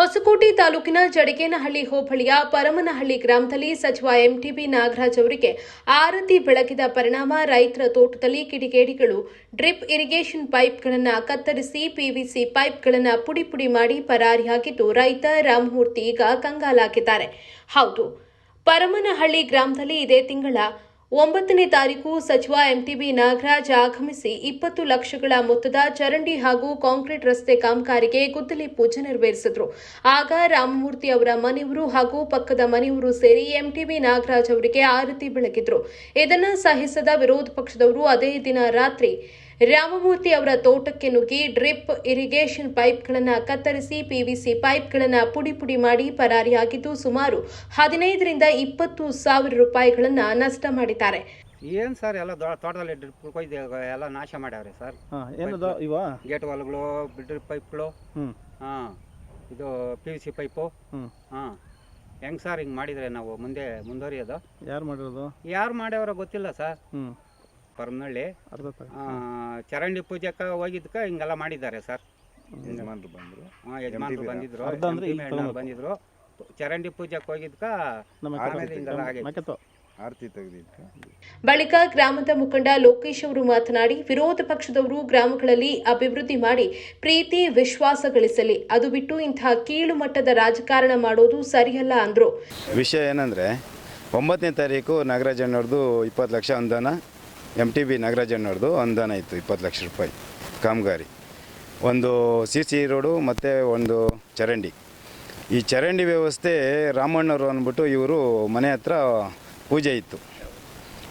ಹೊಸಕೋಟೆ ತಾಲೂಕಿನ ಜಡಗೇನಹಳ್ಳಿ ಹೋಬಳಿಯ ಪರಮನಹಳ್ಳಿ ಗ್ರಾಮದಲ್ಲಿ ಸಚಿವ ಎಂಟಿಬಿ ನಾಗರಾಜ್ ಅವರಿಗೆ ಆರತಿ ಬೆಳಗಿದ ಪರಿಣಾಮ, ರೈತರ ತೋಟದಲ್ಲಿ ಕಿಡಿಗೇಡಿಗಳು, ಡ್ರಿಪ್ ಇರಿಗೇಷನ್ ಪೈಪ್ಗಳನ್ನು ಕತ್ತರಿಸಿ, ಪಿವಿಸಿ ಪೈಪ್ಗಳನ್ನು ಪುಡಿ ಪುಡಿ ಮಾಡಿ ಪರಾರಿಯಾಗಿದ್ದು ರೈತ ರಾಮಮೂರ್ತಿ ಈಗ ಕಂಗಾಲಾಗಿದ್ದಾರೆ. ಹೌದು, ಪರಮನಹಳ್ಳಿ ಗ್ರಾಮದಲ್ಲಿ ಇದೇ ತಿಂಗಳ ಒಂಬತ್ತನೇ ತಾರೀಕು ಸಚಿವ ಎಂಟಿಬಿ ನಾಗರಾಜ್ ಆಗಮಿಸಿ ಇಪ್ಪತ್ತು ಲಕ್ಷಗಳ ಮೊತ್ತದ ಚರಂಡಿ ಹಾಗೂ ಕಾಂಕ್ರೀಟ್ ರಸ್ತೆ ಕಾಮಗಾರಿಗೆ ಗುದ್ದಲಿ ಪೂಜೆ ನೆರವೇರಿಸಿದರು. ಆಗ ರಾಮಮೂರ್ತಿ ಅವರ ಮನೆಯವರು ಹಾಗೂ ಪಕ್ಕದ ಮನೆಯವರು ಸೇರಿ ಎಂಟಿಬಿ ನಾಗರಾಜ್ ಅವರಿಗೆ ಆರತಿ ಬೆಳಗಿದ್ರು. ಇದನ್ನು ಸಹಿಸದ ವಿರೋಧ ಪಕ್ಷದವರು ಅದೇ ದಿನ ರಾತ್ರಿ ರಾಮಮೂರ್ತಿ ಅವರ ತೋಟಕ್ಕೆ ನುಗ್ಗಿ ಡ್ರಿಪ್ ಇರಿಗೇಷನ್ ಪೈಪ್ಗಳನ್ನು ಕತ್ತರಿಸಿ ಪಿವಿಸಿ ಪೈಪ್ಗಳನ್ನು ಪುಡಿ ಪುಡಿ ಮಾಡಿ ಪರಾರಿಯಾಗಿದ್ದು ಸುಮಾರು ಹದಿನೈದರಿಂದ ಇಪ್ಪತ್ತು ಸಾವಿರ ರೂಪಾಯಿಗಳನ್ನು ನಷ್ಟ ಮಾಡಿದ್ದಾರೆ. ಏನು ಸರ್ ಎಲ್ಲ ತೋಟದಲ್ಲಿ ಡ್ರಿಪ್ ಕೊಯ್ದು ಎಲ್ಲ ನಾಶ ಮಾಡ್ಯಾವ್ರಿ ಸರ್? ಹಾಂ ಏನದು ಇವ? ಗೇಟ್ ವಾಲ್ಗಳು ಡ್ರಿಪ್ ಪೈಪ್ಗಳು ಹ್ಞೂ ಹಾಂ ಇದು ಪಿ ವಿ ಸಿ ಪೈಪು ಹ್ಞೂ ಹಾಂ. ಹೆಂಗೆ ಸರ್ ಹಿಂಗ್ ಮಾಡಿದ್ರೆ ನಾವು ಮುಂದೆ ಮುಂದುವರಿಯೋದು? ಯಾರು ಮಾಡಿರೋದು? ಯಾರು ಮಾಡ್ಯಾವ್ರ ಗೊತ್ತಿಲ್ಲ ಸರ್. ಹ್ಞೂ ಪರಮನಹಳ್ಳಿ ಅರ್ಧ ಚರಂಡಿ ಪೂಜೆಗೆ ಹೋಗಿದ್ಕ ಹಿಂಗೆಲ್ಲ ಮಾಡಿದ್ದಾರೆ ಸರ್. ಯಜಮಾನ್ರು ಬಂದರು. ಹಾಂ ಯಜಮಾನ್ರು ಬಂದಿದ್ರು. ಅರ್ಧ ಅಂದ್ರೆ ತಗೊಂಡು ಬಂದಿದ್ರು. ಚರಂಡಿ ಪೂಜೆಗೆ ಹೋಗಿದ್ಕ ನಮ್ಮ ಆಮೇಲೆ ಹಿಂಗೆಲ್ಲ ಆಗೈತೆ. ಮೆಕ್ಕೆತ್ತೋ ಆರತಿ ತೆಗೆದಿತ್ತು ಬಳಿಕ ಗ್ರಾಮದ ಮುಖಂಡ ಲೋಕೇಶ್ ಅವರು ಮಾತನಾಡಿ ವಿರೋಧ ಪಕ್ಷದವರು ಗ್ರಾಮಗಳಲ್ಲಿ ಅಭಿವೃದ್ಧಿ ಮಾಡಿ ಪ್ರೀತಿ ವಿಶ್ವಾಸ ಗಳಿಸಲಿ. ಅದು ಬಿಟ್ಟು ಇಂತಹ ಕೀಳು ಮಟ್ಟದ ರಾಜಕಾರಣ ಮಾಡೋದು ಸರಿಯಲ್ಲ ಅಂದ್ರು. ವಿಷಯ ಏನಂದ್ರೆ ಒಂಬತ್ತನೇ ತಾರೀಕು ನಾಗರಾಜಣ್ಣವ್ರದ್ದು ಇಪ್ಪತ್ತು ಲಕ್ಷ ಅನುದಾನ ಎಂ ಟಿ ಬಿ ನಾಗರಾಜಣ್ಣವ್ರದ್ದು ಅನುದಾನ ಇತ್ತು, ಇಪ್ಪತ್ತು ಲಕ್ಷ ರೂಪಾಯಿ, ಕಾಮಗಾರಿ. ಒಂದು ಸಿ ಸಿ ರೋಡು ಮತ್ತು ಒಂದು ಚರಂಡಿ. ಈ ಚರಂಡಿ ವ್ಯವಸ್ಥೆ ರಾಮಣ್ಣವರು ಅಂದ್ಬಿಟ್ಟು ಇವರು ಮನೆ ಹತ್ರ ಪೂಜೆ ಇತ್ತು.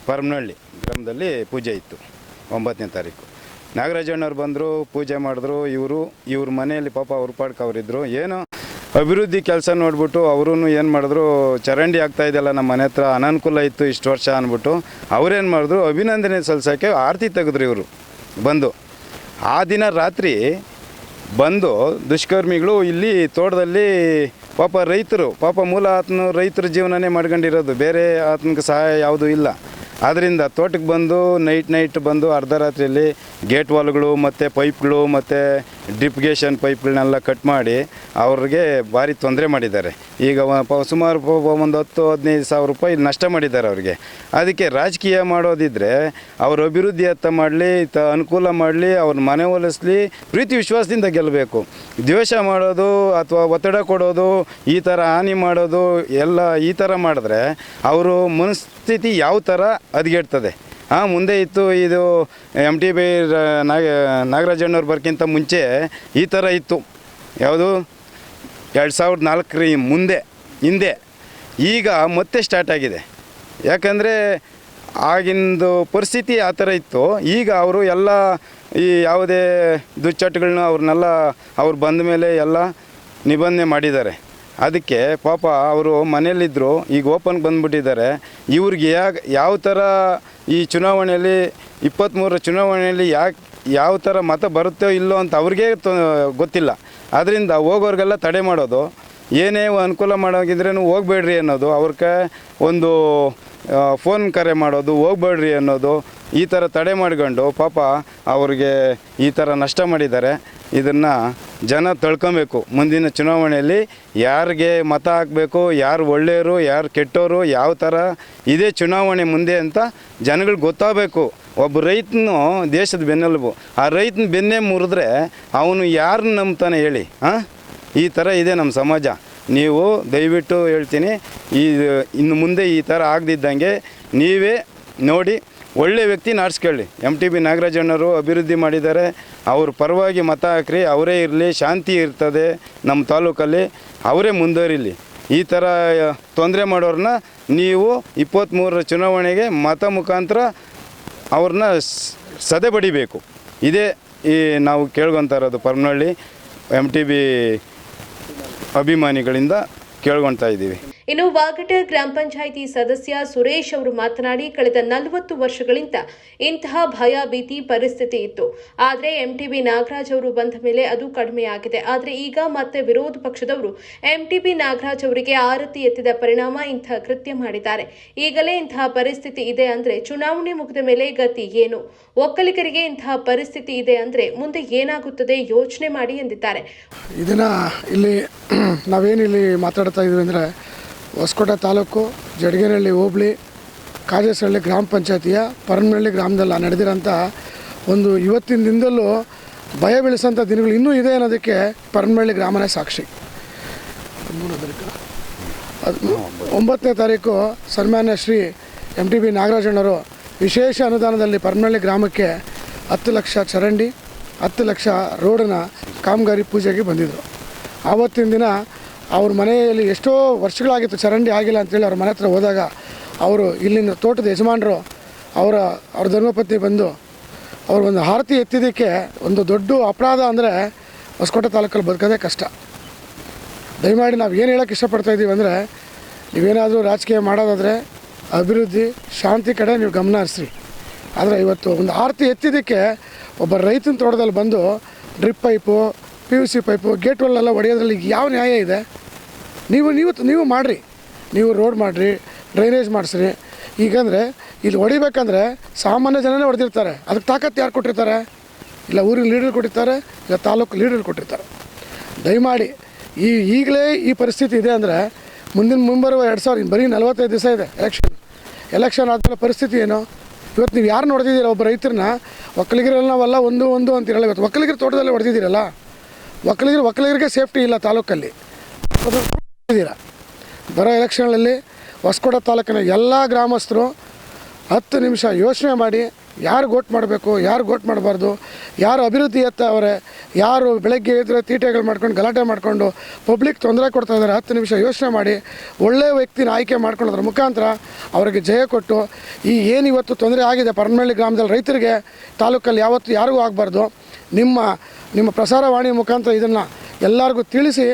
ಪರಮನಹಳ್ಳಿ ಗ್ರಾಮದಲ್ಲಿ ಪೂಜೆ ಇತ್ತು ಒಂಬತ್ತನೇ ತಾರೀಕು. ನಾಗರಾಜಣ್ಣವ್ರು ಬಂದರು, ಪೂಜೆ ಮಾಡಿದ್ರು, ಇವರು, ಇವ್ರ ಮನೆಯಲ್ಲಿ ಪಾಪ ಅವ್ರ ಅವರಿದ್ದರು ಏನೋ ಅಭಿವೃದ್ಧಿ ಕೆಲಸ ನೋಡ್ಬಿಟ್ಟು ಅವರು ಏನು ಮಾಡಿದ್ರು, ಚರಂಡಿ ಆಗ್ತಾ ಇದೆಯಲ್ಲ ನಮ್ಮ ಮನೆ ಹತ್ರ, ಅನಾನುಕೂಲ ಇತ್ತು ಇಷ್ಟು ವರ್ಷ ಅಂದ್ಬಿಟ್ಟು ಅವ್ರೇನು ಮಾಡಿದ್ರು, ಅಭಿನಂದನೆ ಸಲ್ಸೋಕ್ಕೆ ಆರತಿ ತೆಗೆದ್ರು ಇವರು ಬಂದು. ಆ ದಿನ ರಾತ್ರಿ ಬಂದು ದುಷ್ಕರ್ಮಿಗಳು ಇಲ್ಲಿ ತೋಟದಲ್ಲಿ ಪಾಪ ರೈತರು, ಪಾಪ ಮೂಲ ಆತನು ರೈತರ ಜೀವನನೇ ಮಾಡ್ಕೊಂಡಿರೋದು, ಬೇರೆ ಆತನಿಗೆ ಸಹಾಯ ಯಾವುದೂ ಇಲ್ಲ. ಆದ್ದರಿಂದ ತೋಟಕ್ಕೆ ಬಂದು ನೈಟ್ ನೈಟ್ ಬಂದು ಅರ್ಧ ರಾತ್ರಿಯಲ್ಲಿ ಗೇಟ್ ವಾಲ್ಗಳು ಮತ್ತು ಪೈಪ್ಗಳು ಮತ್ತು ಡ್ರಿಪ್ಗೇಷನ್ ಪೈಪ್ಗಳನ್ನೆಲ್ಲ ಕಟ್ ಮಾಡಿ ಅವ್ರಿಗೆ ಭಾರಿ ತೊಂದರೆ ಮಾಡಿದ್ದಾರೆ. ಈಗ ಸುಮಾರು ಒಂದು ಹತ್ತು, ಹದಿನೈದು ಸಾವಿರ ರೂಪಾಯಿ ನಷ್ಟ ಮಾಡಿದ್ದಾರೆ ಅವರಿಗೆ. ಅದಕ್ಕೆ ರಾಜಕೀಯ ಮಾಡೋದಿದ್ದರೆ ಅವ್ರ ಅಭಿವೃದ್ಧಿ ಅತ್ತ ಮಾಡಲಿ, ತ, ಅನುಕೂಲ ಮಾಡಲಿ ಅವ್ರ ಮನೆ ಒಲಿಸ್ಲಿ, ಪ್ರೀತಿ ವಿಶ್ವಾಸದಿಂದ ಗೆಲ್ಲಬೇಕು ದ್ವೇಷ ಮಾಡೋದು ಅಥವಾ ಒತ್ತಡ ಕೊಡೋದು, ಈ ಥರ ಹಾನಿ ಮಾಡೋದು, ಎಲ್ಲ ಈ ಥರ ಮಾಡಿದ್ರೆ ಅವರು ಮನಸ್ಥಿತಿ ಯಾವ ಥರ ಹದಗೆಡ್ತದೆ? ಹಾಂ ಮುಂದೆ ಇತ್ತು ಇದು ಎಂ ಟಿ ಬಿ ನಾಗ, ನಾಗರಾಜಣ್ಣವ್ರು ಬರ್ಕಿಂತ ಮುಂಚೆ ಈ ಥರ ಇತ್ತು. ಯಾವುದು? ಎರಡು ಸಾವಿರದ ನಾಲ್ಕರ ಮುಂದೆ, ಹಿಂದೆ, ಈಗ ಮತ್ತೆ ಸ್ಟಾರ್ಟ್ ಆಗಿದೆ. ಯಾಕಂದರೆ ಆಗಿಂದು ಪರಿಸ್ಥಿತಿ ಆ ಥರ ಇತ್ತು. ಈಗ ಅವರು ಎಲ್ಲ ಈ ಯಾವುದೇ ದುಚ್ಚಟಗಳನ್ನ ಅವ್ರನ್ನೆಲ್ಲ ಅವ್ರು ಬಂದ ಮೇಲೆ ಎಲ್ಲ ನಿಬಂಧನೆ ಮಾಡಿದ್ದಾರೆ. ಅದಕ್ಕೆ ಪಾಪ ಅವರು ಮನೆಯಲ್ಲಿದ್ದರು ಈಗ ಓಪನ್ಗೆ ಬಂದುಬಿಟ್ಟಿದ್ದಾರೆ. ಇವ್ರಿಗೆ ಯಾಕೆ ಯಾವ ಥರ ಈ ಚುನಾವಣೆಯಲ್ಲಿ ಇಪ್ಪತ್ತ್ಮೂರರ ಚುನಾವಣೆಯಲ್ಲಿ ಯಾಕೆ, ಯಾವ ಥರ ಮತ ಬರುತ್ತೋ ಇಲ್ಲೋ ಅಂತ ಅವ್ರಿಗೆ ಗೊತ್ತಿಲ್ಲ. ಆದ್ದರಿಂದ ಹೋಗೋರಿಗೆಲ್ಲ ತಡೆ ಮಾಡೋದು. ಏನೇ ಅನುಕೂಲ ಮಾಡೋಗಿದ್ರೂ ಹೋಗ್ಬೇಡ್ರಿ ಅನ್ನೋದು. ಅವ್ರಿಗೆ ಒಂದು ಫೋನ್ ಕರೆ ಮಾಡೋದು, ಹೋಗ್ಬೇಡ್ರಿ ಅನ್ನೋದು. ಈ ಥರ ತಡೆ ಮಾಡ್ಕೊಂಡು ಪಾಪ ಅವ್ರಿಗೆ ಈ ಥರ ನಷ್ಟ ಮಾಡಿದ್ದಾರೆ. ಇದನ್ನು ಜನ ತಳ್ಕೊಬೇಕು ಮುಂದಿನ ಚುನಾವಣೆಯಲ್ಲಿ. ಯಾರಿಗೆ ಮತ ಹಾಕಬೇಕು, ಯಾರು ಒಳ್ಳೆಯವರು ಯಾರು ಕೆಟ್ಟವರು ಯಾವ ಥರ ಇದೇ ಚುನಾವಣೆ ಮುಂದೆ ಅಂತ ಜನಗಳಿಗೆ ಗೊತ್ತಾಗಬೇಕು. ಒಬ್ಬ ರೈತನು ದೇಶದ ಬೆನ್ನೆಲುಬು. ಆ ರೈತನ ಬೆನ್ನೇ ಮುರಿದ್ರೆ ಅವನು ಯಾರನ್ನ ನಂಬ್ತಾನೆ ಹೇಳಿ ಹಾಂ ಈ ಥರ ಇದೆ ನಮ್ಮ ಸಮಾಜ. ನೀವು ದಯವಿಟ್ಟು ಹೇಳ್ತೀನಿ, ಈ, ಇನ್ನು ಮುಂದೆ ಈ ಥರ ಆಗದಿದ್ದಂಗೆ ನೀವೇ ನೋಡಿ. ಒಳ್ಳೆ ವ್ಯಕ್ತಿ ಆರಿಸ್ಕೊಳ್ಳಿ ಎಂ ಟಿ ಬಿ ನಾಗರಾಜಣ್ಣರು ಅಭಿವೃದ್ಧಿ ಮಾಡಿದ್ದಾರೆ. ಅವ್ರ ಪರವಾಗಿ ಮತ ಹಾಕ್ರಿ, ಅವರೇ ಇರಲಿ, ಶಾಂತಿ ಇರ್ತದೆ ನಮ್ಮ ತಾಲೂಕಲ್ಲಿ, ಅವರೇ ಮುಂದುವರಿಲಿ. ಈ ಥರ ತೊಂದರೆ ಮಾಡೋರನ್ನ ನೀವು ಇಪ್ಪತ್ತ್ಮೂರರ ಚುನಾವಣೆಗೆ ಮತ ಮುಖಾಂತರ ಅವ್ರನ್ನ ಸದೆ ಬಡಿಬೇಕು ಇದೇ ಈ ನಾವು ಕೇಳ್ಕೊತಾ ಇರೋದು ಪರ್ಮನಹಳ್ಳಿ ಎಂ ಟಿ ಬಿ ಅಭಿಮಾನಿಗಳಿಂದ ಕೇಳ್ಕೊತಾ ಇದ್ದೀವಿ. ಇನ್ನು ವಾಗಟ ಗ್ರಾಮ ಪಂಚಾಯಿತಿ ಸದಸ್ಯ ಸುರೇಶ್ ಅವರು ಮಾತನಾಡಿ, ಕಳೆದ ನಲವತ್ತು ವರ್ಷಗಳಿಂದ ಇಂತಹ ಭಯ ಭೀತಿ ಪರಿಸ್ಥಿತಿ ಇತ್ತು. ಆದರೆ ಎಂಟಿಬಿ ನಾಗರಾಜ್ ಅವರು ಬಂದ ಮೇಲೆ ಅದು ಕಡಿಮೆಯಾಗಿದೆ. ಆದರೆ ಈಗ ಮತ್ತೆ ವಿರೋಧ ಪಕ್ಷದವರು ಎಂಟಿಬಿ ನಾಗರಾಜ್ ಅವರಿಗೆ ಆರತಿ ಎತ್ತಿದ ಪರಿಣಾಮ ಇಂತಹ ಕೃತ್ಯ ಮಾಡಿದ್ದಾರೆ. ಈಗಲೇ ಇಂತಹ ಪರಿಸ್ಥಿತಿ ಇದೆ ಅಂದ್ರೆ ಚುನಾವಣೆ ಮುಗಿದ ಮೇಲೆ ಗತಿ ಏನು? ಒಕ್ಕಲಿಗರಿಗೆ ಇಂತಹ ಪರಿಸ್ಥಿತಿ ಇದೆ ಅಂದ್ರೆ ಮುಂದೆ ಏನಾಗುತ್ತದೆ ಯೋಚನೆ ಮಾಡಿ ಎಂದಿದ್ದಾರೆ. ಇದನ್ನ ಇಲ್ಲಿ ನಾವೇನಿಲ್ಲಿ ಮಾತಾಡ್ತಾ ಇದ್ದೀವಿ ಅಂದರೆ ಹೊಸಕೋಟೆ ತಾಲೂಕು, ಜಡಗೇನಹಳ್ಳಿ, ಹೋಬಳಿ ಕಾಜೇಸಹಳ್ಳಿ ಗ್ರಾಮ ಪಂಚಾಯತಿಯ ಪರಮನಹಳ್ಳಿ ಗ್ರಾಮದಲ್ಲಿ ನಡೆದಿರೋಂಥ ಒಂದು ಇವತ್ತಿನ ದಿನದಲ್ಲೂ ಭಯ ಬೆಳೆಸೋಂಥ ದಿನಗಳು ಇನ್ನೂ ಇದೆ ಅನ್ನೋದಕ್ಕೆ ಪರಮನಹಳ್ಳಿ ಗ್ರಾಮನೇ ಸಾಕ್ಷಿ. ಒಂಬತ್ತನೇ ತಾರೀಕು ಸನ್ಮಾನ್ಯ ಶ್ರೀ ಎಂ ಟಿ ಬಿ ನಾಗರಾಜಣ್ಣವರು ವಿಶೇಷ ಅನುದಾನದಲ್ಲಿ ಪರಮನಹಳ್ಳಿ ಗ್ರಾಮಕ್ಕೆ ಹತ್ತು ಲಕ್ಷ ಚರಂಡಿ, ಹತ್ತು ಲಕ್ಷ ರೋಡನ್ನ ಕಾಮಗಾರಿ ಪೂಜೆಗೆ ಬಂದಿದ್ದರು ಆವತ್ತಿನ ದಿನ ಅವ್ರ ಮನೆಯಲ್ಲಿ ಎಷ್ಟೋ ವರ್ಷಗಳಾಗಿತ್ತು ಚರಂಡಿ ಆಗಿಲ್ಲ ಅಂತೇಳಿ ಅವ್ರ ಮನೆ ಹತ್ರ ಹೋದಾಗ ಅವರು ಇಲ್ಲಿನ ತೋಟದ ಯಜಮಾನರು ಅವರ, ಅವ್ರ ಧರ್ಮಪತ್ನಿ ಬಂದು ಅವ್ರ ಒಂದು ಆರತಿ ಎತ್ತಿದ್ದಕ್ಕೆ ಒಂದು ದೊಡ್ಡ ಅಪರಾಧ ಅಂದರೆ ಹೊಸಕೋಟೆ ತಾಲೂಕಲ್ಲಿ ಬದುಕೋದೇ ಕಷ್ಟ. ದಯಮಾಡಿ ನಾವು ಏನು ಹೇಳೋಕ್ಕೆ ಇಷ್ಟಪಡ್ತಾ ಇದ್ದೀವಿ ಅಂದರೆ ನೀವೇನಾದರೂ ರಾಜಕೀಯ ಮಾಡೋದಾದರೆ ಅಭಿವೃದ್ಧಿ, ಶಾಂತಿ ಕಡೆ ನೀವು ಗಮನ ಹರಿಸ್ರಿ. ಆದರೆ ಇವತ್ತು ಒಂದು ಆರತಿ ಎತ್ತಿದ್ದಕ್ಕೆ ಒಬ್ಬ ರೈತನ ತೋಟದಲ್ಲಿ ಬಂದು drip pipe P U C pipe gate ಎಲ್ಲ ಹೊಡೆಯೋದ್ರಲ್ಲಿ ಯಾವ ನ್ಯಾಯ ಇದೆ? ನೀವು ನೀವು ನೀವು ಮಾಡಿರಿ. ನೀವು ರೋಡ್ ಮಾಡಿರಿ ಡ್ರೈನೇಜ್ ಮಾಡಿಸ್ರಿ. ಈಗಂದರೆ ಇಲ್ಲಿ ಹೊಡಿಬೇಕಂದ್ರೆ ಸಾಮಾನ್ಯ ಜನನೇ ಹೊಡೆದಿರ್ತಾರೆ ಅದಕ್ಕೆ ತಾಕತ್ತು ಯಾರು ಕೊಟ್ಟಿರ್ತಾರೆ? ಇಲ್ಲ ಊರಿನ ಲೀಡರ್ ಕೊಟ್ಟಿರ್ತಾರೆ, ಇಲ್ಲ ತಾಲೂಕು ಲೀಡರ್ ಕೊಟ್ಟಿರ್ತಾರೆ. ದಯಮಾಡಿ ಈ ಈಗಲೇ ಈ ಪರಿಸ್ಥಿತಿ ಇದೆ ಅಂದರೆ ಮುಂದಿನ ಮುಂಬರುವ ಎರಡು ಸಾವಿರ ಬರೀ ನಲವತ್ತೈದು ದಿವಸ ಇದೆ ಎಲೆಕ್ಷನ್ ಎಲೆಕ್ಷನ್ ಆದಮೇಲೆ ಪರಿಸ್ಥಿತಿ ಏನು? ಇವತ್ತು ನೀವು ಯಾರು ನೋಡ್ತಿದ್ದೀರ ಒಬ್ಬ ರೈತರನ್ನ, ಒಕ್ಕಲಿಗರಲ್ಲ ನಾವೆಲ್ಲ ಒಂದು ಒಂದು ಅಂತಿರಲ್ಲ ಇವತ್ತು. ಒಕ್ಕಲಿಗರ ತೋಟದಲ್ಲಿ ಹೊಡೆದಿದ್ದೀರಲ್ಲ? ಒಕ್ಕಲಿಗರು ಒಕ್ಕಲಿಗರಿಗೆ ಸೇಫ್ಟಿ ಇಲ್ಲ ತಾಲೂಕಲ್ಲಿ. ಬರೋ ಎಲೆಕ್ಷನ್ಗಳಲ್ಲಿ ಹೊಸಕೋಟೆ ತಾಲೂಕಿನ ಎಲ್ಲ ಗ್ರಾಮಸ್ಥರು ಹತ್ತು ನಿಮಿಷ ಯೋಚನೆ ಮಾಡಿ ಯಾರು ಗೋಟ್ ಮಾಡಬೇಕು, ಯಾರು ಗೋಟ್ ಮಾಡಬಾರ್ದು, ಯಾರು ಅಭಿವೃದ್ಧಿ ಎತ್ತವರೆ ಯಾರು ಬೆಳಗ್ಗೆ ಎದ್ರೆ ತೀಟೆಗಳು ಮಾಡ್ಕೊಂಡು, ಗಲಾಟೆ ಮಾಡಿಕೊಂಡು ಪಬ್ಲಿಕ್ ತೊಂದರೆ ಕೊಡ್ತಾ ಇದ್ದಾರೆ, ಹತ್ತು ನಿಮಿಷ ಯೋಚನೆ ಮಾಡಿ ಒಳ್ಳೆಯ ವ್ಯಕ್ತಿನ ಆಯ್ಕೆ ಮಾಡ್ಕೊಳ್ಳೋದ್ರ ಮುಖಾಂತರ ಅವರಿಗೆ ಜಯ ಕೊಟ್ಟು, ಈ ಏನು ಇವತ್ತು ತೊಂದರೆ ಆಗಿದೆ ಪರಮಳ್ಳಿ ಗ್ರಾಮದಲ್ಲಿ ರೈತರಿಗೆ, ತಾಲೂಕಲ್ಲಿ ಯಾವತ್ತೂ ಯಾರಿಗೂ ಆಗಬಾರ್ದು. ನಿಮ್ಮ ನಿಮ್ಮ ಪ್ರಸಾರವಾಣಿ ಮುಖಾಂತರ ಇದನ್ನು ಎಲ್ಲರಿಗೂ ತಿಳಿಸಿ,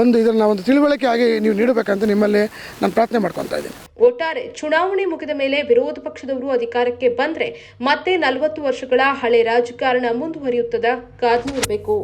ಒಂದು ಇದನ್ನು ಒಂದು ತಿಳುವಳಿಕೆ ಆಗಿ ನೀವು ನೀಡಬೇಕಂತ ನಿಮ್ಮಲ್ಲಿ ನಾನು ಪ್ರಾರ್ಥನೆ ಮಾಡ್ಕೊತಾ ಇದ್ದೀನಿ. ಒಟ್ಟಾರೆ ಚುನಾವಣೆ ಮುಗಿದ ಮೇಲೆ ವಿರೋಧ ಪಕ್ಷದವರು ಅಧಿಕಾರಕ್ಕೆ ಬಂದ್ರೆ ಮತ್ತೆ ನಲವತ್ತು ವರ್ಷಗಳ ಹಳೆ ರಾಜಕಾರಣ ಮುಂದುವರಿಯುತ್ತದ ಕಾದು ನೋಡಬೇಕು